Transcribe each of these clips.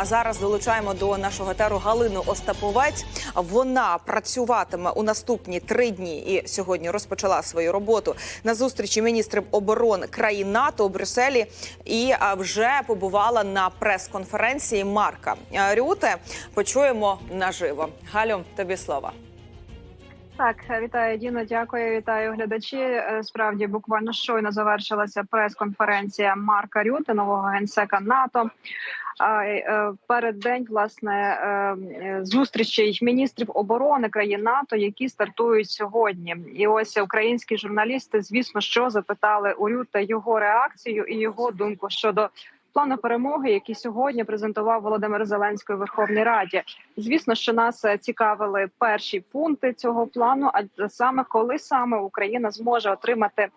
А зараз долучаємо до нашого теру Галину Остаповець. Вона працюватиме у наступні три дні і сьогодні розпочала свою роботу на зустрічі міністрів оборони країн НАТО у Брюсселі і вже побувала на прес-конференції Марка Рюте. Почуємо наживо. Галю, тобі слова. Так, вітаю Діно. Дякую, вітаю глядачі. Е, Справді буквально щойно завершилася прес-конференція Марка Рюте, нового генсека НАТО. А, е, Перед день власне е, е, зустрічей міністрів оборони країн НАТО, які стартують сьогодні. І ось українські журналісти, звісно, що запитали у Рюте його реакцію і його думку щодо. Плану перемоги, який сьогодні презентував Володимир Зеленський у Верховній Раді, звісно, що нас е, цікавили перші пункти цього плану. А саме коли саме Україна зможе отримати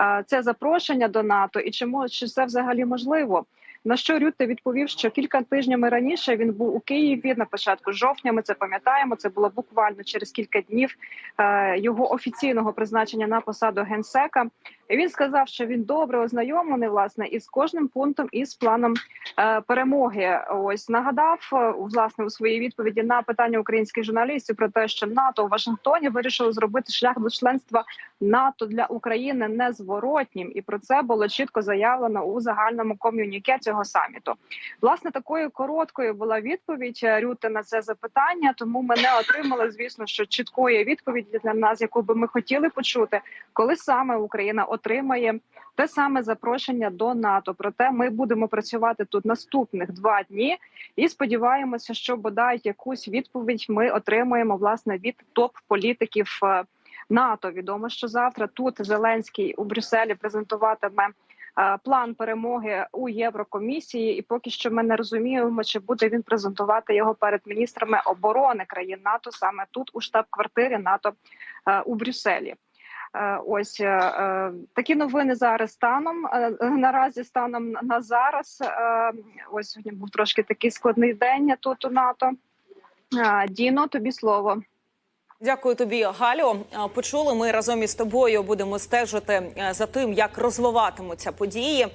е, це запрошення до НАТО, і чи чи це взагалі можливо? На що Рютте відповів, що кілька тижнями раніше він був у Києві на початку жовтня. Ми це пам'ятаємо. Це було буквально через кілька днів е, його офіційного призначення на посаду генсека. І він сказав, що він добре ознайомлений власне із кожним пунктом із планом е, перемоги. Ось нагадав е, власне у своїй відповіді на питання українських журналістів про те, що НАТО у Вашингтоні вирішило зробити шлях до членства НАТО для України незворотнім, і про це було чітко заявлено у загальному ком'юніке цього саміту. Власне, такою короткою була відповідь е, Рюти на це запитання. Тому ми не отримали, звісно, що чіткої відповіді для нас, яку би ми хотіли почути, коли саме Україна отримає те саме запрошення до НАТО. Проте ми будемо працювати тут наступних два дні і сподіваємося, що бодай якусь відповідь ми отримаємо власне від топ-політиків е, НАТО. Відомо, що завтра тут Зеленський у Брюсселі презентуватиме. е, План перемоги у Єврокомісії, і поки що ми не розуміємо, чи буде він презентувати його перед міністрами оборони країн НАТО саме тут, у штаб-квартирі НАТО е, у Брюсселі. Е, Ось е, е, такі новини зараз станом. Наразі станом на зараз. Ось сьогодні був трошки такий складний день тут у НАТО. Діно, тобі слово. Дякую тобі, Галю. Почули ми разом із тобою. Будемо стежити за тим, як розвиватимуться події.